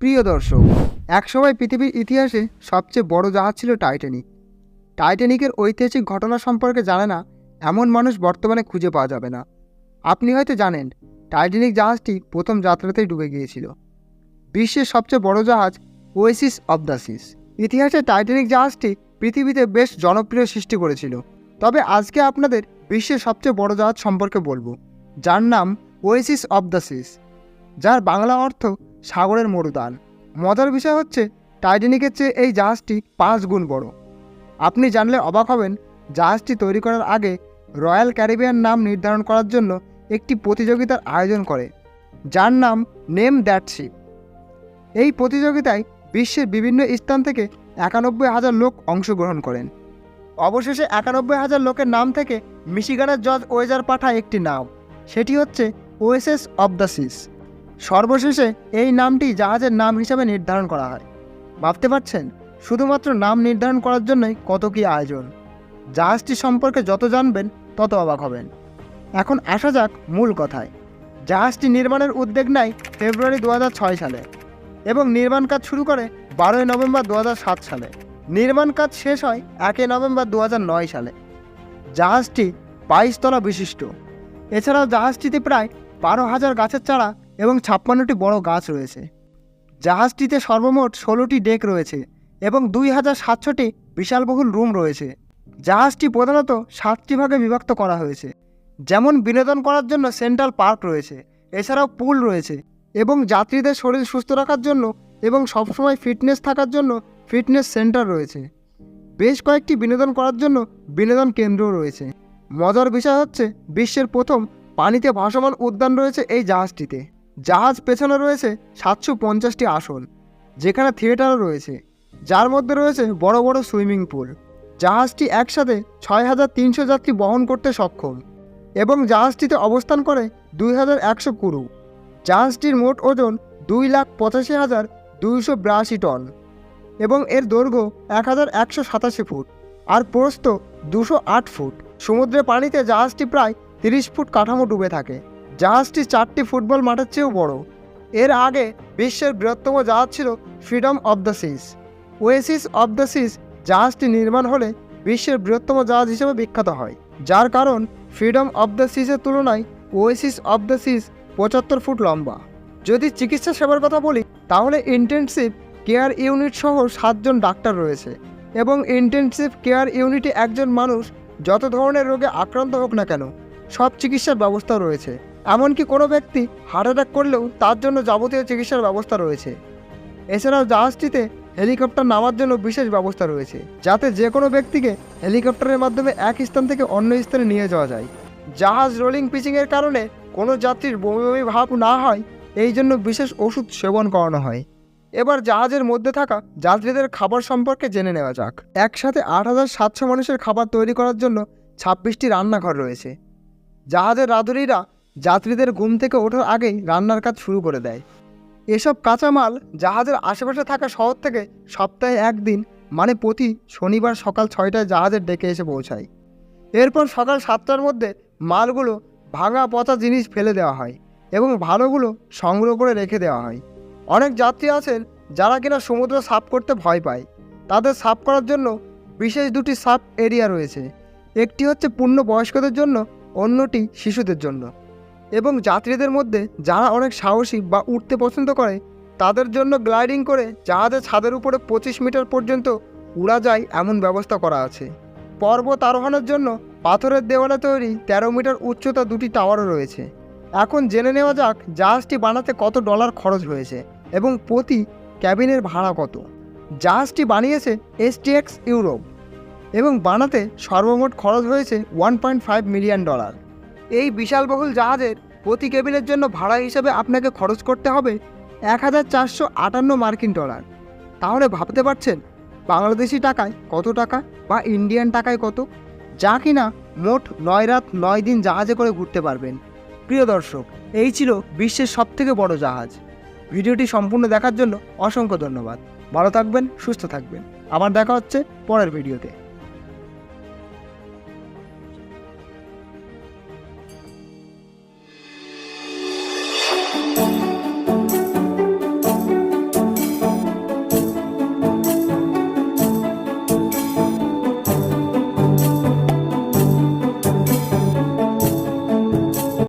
প্রিয় দর্শক, একসময় পৃথিবীর ইতিহাসে সবচেয়ে বড় জাহাজ ছিল টাইটানিক। টাইটানিকের ঐতিহাসিক ঘটনা সম্পর্কে জানে না, এমন মানুষ বর্তমানে খুঁজে পাওয়া যাবে না। আপনি হয়তো জানেন, টাইটানিক জাহাজটি প্রথম যাত্রাতেই ডুবে গিয়েছিল। বিশ্বের সবচেয়ে বড় জাহাজ ওয়েসিস অব দ্য সিস ইতিহাসে টাইটানিক জাহাজটি পৃথিবীতে বেশ জনপ্রিয় সৃষ্টি করেছিল। তবে আজকে আপনাদের বিশ্বের সবচেয়ে বড় জাহাজ সম্পর্কে বলব, যার নাম ওয়েসিস অব দ্য সিস যার বাংলা অর্থ সাগরের মরুদান মজার বিষয় হচ্ছে, টাইটানিকের চেয়ে এই জাহাজটি পাঁচ গুণ বড়। আপনি জানলে অবাক হবেন, জাহাজটি তৈরি করার আগে রয়্যাল ক্যারিবিয়ান নাম নির্ধারণ করার জন্য একটি প্রতিযোগিতার আয়োজন করে, যার নাম নেম দ্যাট শিপ। এই প্রতিযোগিতায় বিশ্বের বিভিন্ন স্থান থেকে একানব্বই হাজার লোক অংশগ্রহণ করেন। অবশেষে একানব্বই হাজার লোকের নাম থেকে মিশিগানের জজ ওয়েজার পাঠায় একটি নাম, সেটি হচ্ছে ওয়েসেস অব দ্য সিস। সর্বশেষে এই নামটি জাহাজের নাম হিসাবে নির্ধারণ করা হয়। ভাবতে পারছেন? শুধুমাত্র নাম নির্ধারণ করার জন্যই কত কী আয়োজন। জাহাজটি সম্পর্কে যত জানবেন, তত অবাক হবেন। এখন আসা যাক মূল কথায়। জাহাজটি নির্মাণের উদ্যোগ নেয় ফেব্রুয়ারি দু হাজার ছয় সালে এবং নির্মাণ কাজ শুরু করে বারোই নভেম্বর দু হাজার সাত সালে। নির্মাণ কাজ শেষ হয় একই নভেম্বর দু হাজার নয় সালে। জাহাজটি বাইশ তলা বিশিষ্ট। এছাড়াও জাহাজটিতে প্রায় বারো হাজার গাছের চারা এবং ছাপ্পান্নটি বড় গাছ রয়েছে। জাহাজটিতে সর্বমোট ষোলোটি ডেক রয়েছে এবং দুই হাজার সাতশোটি বিশালবহুল রুম রয়েছে। জাহাজটি প্রধানত সাতটি ভাগে বিভক্ত করা হয়েছে। যেমন বিনোদন করার জন্য সেন্ট্রাল পার্ক রয়েছে, এছাড়াও পুল রয়েছে এবং যাত্রীদের শরীর সুস্থ রাখার জন্য এবং সবসময় ফিটনেস থাকার জন্য ফিটনেস সেন্টার রয়েছে। বেশ কয়েকটি বিনোদন করার জন্য বিনোদন কেন্দ্রও রয়েছে। মজার বিষয় হচ্ছে বিশ্বের প্রথম পানিতে ভাসমান উদ্যান রয়েছে এই জাহাজটিতে। জাহাজ পেছনে রয়েছে সাতশো পঞ্চাশটি আসন, যেখানে থিয়েটারও রয়েছে। যার মধ্যে রয়েছে বড় বড় সুইমিং পুল। জাহাজটি একসাথে ছয় হাজার তিনশো যাত্রী বহন করতে সক্ষম এবং জাহাজটিতে অবস্থান করে দুই হাজার একশো কুরু। জাহাজটির মোট ওজন দুই লাখ পঁচাশি হাজার দুইশো বিরাশি টন এবং এর দৈর্ঘ্য এক হাজার একশো সাতাশি ফুট আর প্রস্থ দুশো আট ফুট। সমুদ্রের পানিতে জাহাজটি প্রায় তিরিশ ফুট কাঠামো ডুবে থাকে। জাহাজটি চারটি ফুটবল মাঠের চেয়েও বড়। এর আগে বিশ্বের বৃহত্তম জাহাজ ছিল Freedom of the Seas Oasis of the Seas জাহাজটি নির্মাণ হলে বিশ্বের বৃহত্তম জাহাজ হিসেবে বিখ্যাত হয়। যার কারণ ফ্রিডম অব দ্য সিসের তুলনায় ওয়েসিস অব দ্য সিস পঁচাত্তর ফুট লম্বা। যদি চিকিৎসা সেবার কথা বলি, তাহলে ইন্টেনসিভ কেয়ার ইউনিট সহ সাতজন ডাক্তার রয়েছে এবং ইন্টেনসিভ কেয়ার ইউনিটে একজন মানুষ যত ধরনের রোগে আক্রান্ত হোক না কেন, সব চিকিৎসার ব্যবস্থা রয়েছে। এমনকি কোনো ব্যক্তি হার্ট অ্যাটাক করলেও তার জন্য যাবতীয় চিকিৎসার ব্যবস্থা রয়েছে। এছাড়াও জাহাজটিতে হেলিকপ্টার নামার জন্য বিশেষ ব্যবস্থা রয়েছে, যাতে যে কোনো ব্যক্তিকে হেলিকপ্টারের মাধ্যমে এক স্থান থেকে অন্য স্থানে নিয়ে যাওয়া যায়। জাহাজ রোলিং পিচিংয়ের কারণে কোনো যাত্রীর বমি বমি ভাব না হয়, এই জন্য বিশেষ ওষুধ সেবন করানো হয়। এবার জাহাজের মধ্যে থাকা যাত্রীদের খাবার সম্পর্কে জেনে নেওয়া যাক। একসাথে আট হাজার সাতশো মানুষের খাবার তৈরি করার জন্য ছাব্বিশটি রান্নাঘর রয়েছে। জাহাজের রাঁধুনিরা যাত্রীদের ঘুম থেকে ওঠার আগেই রান্নার কাজ শুরু করে দেয়। এসব কাঁচামাল জাহাজের আশেপাশে থাকা শহর থেকে সপ্তাহে একদিন মানে প্রতি শনিবার সকাল ছয়টায় জাহাজের ডেকে এসে পৌঁছায়। এরপর সকাল সাতটার মধ্যে মালগুলো ভাঙা পচা জিনিস ফেলে দেওয়া হয় এবং ভালোগুলো সংগ্রহ করে রেখে দেওয়া হয়। অনেক যাত্রী আছেন যারা কিনা সমুদ্র সাফ করতে ভয় পায়। তাদের সাফ করার জন্য বিশেষ দুটি সাফ এরিয়া রয়েছে। একটি হচ্ছে পূর্ণ বয়স্কদের জন্য, অন্যটি শিশুদের জন্য। এবং যাত্রীদের মধ্যে যারা অনেক সাহসী বা উঠতে পছন্দ করে, তাদের জন্য গ্লাইডিং করে জাহাজের ছাদের উপরে পঁচিশ মিটার পর্যন্ত উড়া যায় এমন ব্যবস্থা করা আছে। পর্বত আরোহণের জন্য পাথরের দেওয়ালে তৈরি তেরো মিটার উচ্চতা দুটি টাওয়ারও রয়েছে। এখন জেনে নেওয়া যাক জাহাজটি বানাতে কত ডলার খরচ হয়েছে এবং প্রতি ক্যাবিনের ভাড়া কত। জাহাজটি বানিয়েছে এসটিএক্স ইউরোপ এবং বানাতে সর্বমোট খরচ হয়েছে one point five million dollar. এই বিশালবহুল জাহাজের প্রতি কেবিনের জন্য ভাড়া হিসেবে আপনাকে খরচ করতে হবে এক হাজার চারশো আটান্ন মার্কিন ডলার। তাহলে ভাবতে পারছেন বাংলাদেশি টাকায় কত টাকা বা ইন্ডিয়ান টাকায় কত? যা কিনা মোট নয় রাত নয় দিন জাহাজে করে ঘুরতে পারবেন। প্রিয় দর্শক, এই ছিল বিশ্বের সবথেকে বড় জাহাজ। ভিডিওটি সম্পূর্ণ দেখার জন্য অসংখ্য ধন্যবাদ। ভালো থাকবেন, সুস্থ থাকবেন। আবার দেখা হচ্ছে পরের ভিডিওতে।